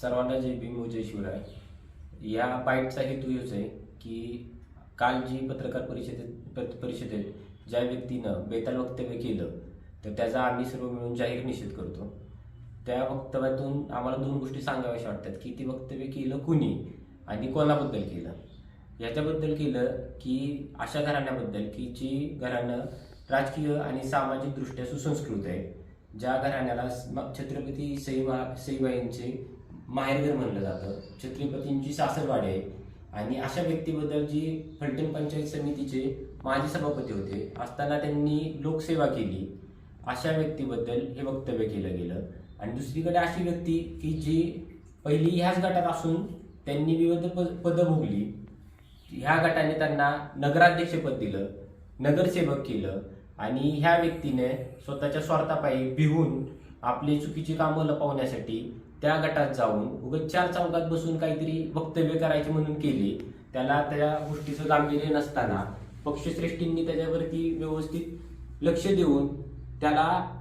सर्वांना जय भीम जय शिवराय. या बाईटचा हेतू हेच आहे की काल जी पत्रकार परिषदेत परिषदेत ज्या व्यक्तीनं बेताल वक्तव्य केलं तर त्याचा आम्ही सर्व मिळून जाहीर निषेध करतो. त्या वक्तव्यातून आम्हाला दोन गोष्टी सांगाव्याशा वाटतात की ती वक्तव्य केलं कुणी आणि कोणाबद्दल केलं? याच्याबद्दल केलं की अशा घराण्याबद्दल की जी घराणं राजकीय आणि सामाजिकदृष्ट्या सुसंस्कृत आहे ज्या घराण्याला छत्रपती सईबा सईबाईंचे माहेरघर म्हणलं जातं. छत्रपतींची सासरवाडी आहे. आणि अशा व्यक्तीबद्दल जी फलटण पंचायत समितीचे माजी सभापती होते असताना त्यांनी लोकसेवा केली. अशा व्यक्तीबद्दल हे वक्तव्य केलं गेलं. आणि दुसरीकडे अशी व्यक्ती की जी पहिली ह्याच गटात असून त्यांनी विविध पदं भोगली. ह्या गटाने त्यांना नगराध्यक्षपद दिलं नगरसेवक केलं. आणि ह्या व्यक्तीने स्वतःच्या स्वार्थापायी भिवून आपली चुकीची कामं लपवण्यासाठी त्या गटात जाऊन उगत चार चौकात बसून काहीतरी वक्तव्य करायचे म्हणून केले. त्याला त्या गोष्टीचं गांभीर्य नसताना पक्षश्रेष्ठींनी त्याच्यावरती व्यवस्थित लक्ष देऊन त्याला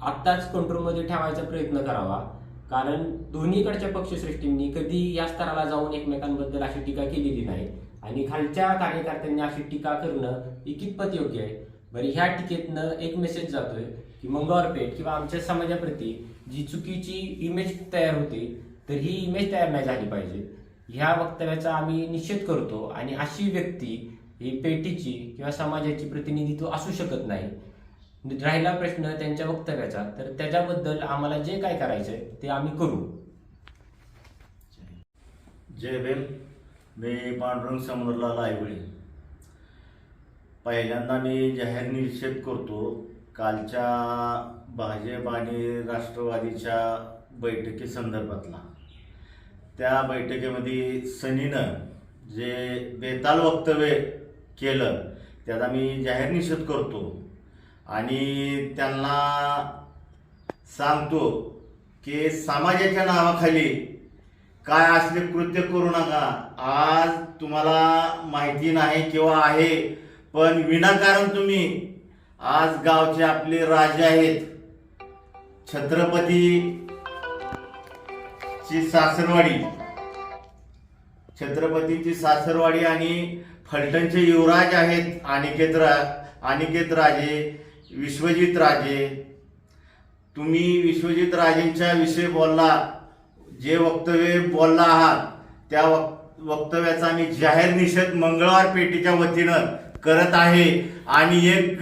आत्ताच कंट्रोलमध्ये ठेवायचा प्रयत्न करावा. कारण दोन्हीकडच्या पक्षश्रेष्ठींनी कधी या स्तराला जाऊन एकमेकांबद्दल अशी टीका केलेली नाही. आणि खालच्या कार्यकर्त्यांनी अशी टीका करणं ही कितपत योग्य आहे? बरं ह्या टीकेतनं एक मेसेज जातोय की मंगळवारपेठ किंवा आमच्या समाजाप्रती जी चुकीची इमेज तयार होते तर ही इमेज तयार नाही झाली पाहिजे. ह्या वक्तव्याचा आम्ही निषेध करतो आणि अशी व्यक्ती ही पेटीची किंवा समाजाची प्रतिनिधित्व असू शकत नाही. राहिला प्रश्न त्यांच्या वक्तव्याचा तर त्याच्याबद्दल आम्हाला जे काय करायचंय ते आम्ही करू. जय भीम. मी पांडुरंग समुद्रलाल आयवळे पहिल्यांदा मी जाहीर निषेध करतो कालच्या भाजप आणि राष्ट्रवादीच्या बैठकी संदर्भातला. त्या बैठकीमध्ये सनीनं जे बेताल वक्तव्य केलं त्याचा मी जाहीर निषेध करतो. आणि त्यांना सांगतो की समाजाच्या नावाखाली काय असले कृत्य करू नका. आज तुम्हाला माहिती नाही किंवा आहे पण विनाकारण तुम्ही आज गावचे आपले राजे आहेत. छत्रपती ची सासरवाडी. छत्रपतीची सासरवाडी आणि फलटणचे युवराज आहेत अनिकेत रा अनिकेत राजे विश्वजित राजे. तुम्ही विश्वजित राजेंच्या विषयी बोलला जे वक्तव्य बोलला आहात त्या वक्तव्याचा मी जाहीर निषेध मंगळवार पेटीच्या वतीनं करत आहे. आणि एक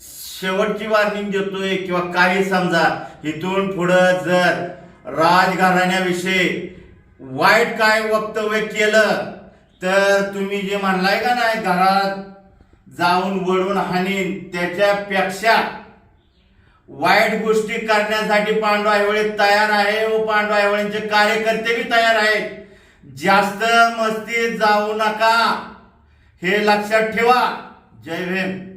शेवटची वॉर्निंग देतोय किंवा काही समजा इथून पुढं जर राजघराण्याविषयी वाईट काय वक्तव्य केलं तर तुम्ही जे म्हणलाय का नाही घरात जाऊन वळून हाणीन त्याच्यापेक्षा वाईट गोष्टी करण्यासाठी पांडू आयवळे तयार आहे व पांडू आयवळेंचे कार्यकर्ते बी तयार आहेत. जास्त मस्तीत जाऊ नका. हे लक्षात ठेवा. जय भीम.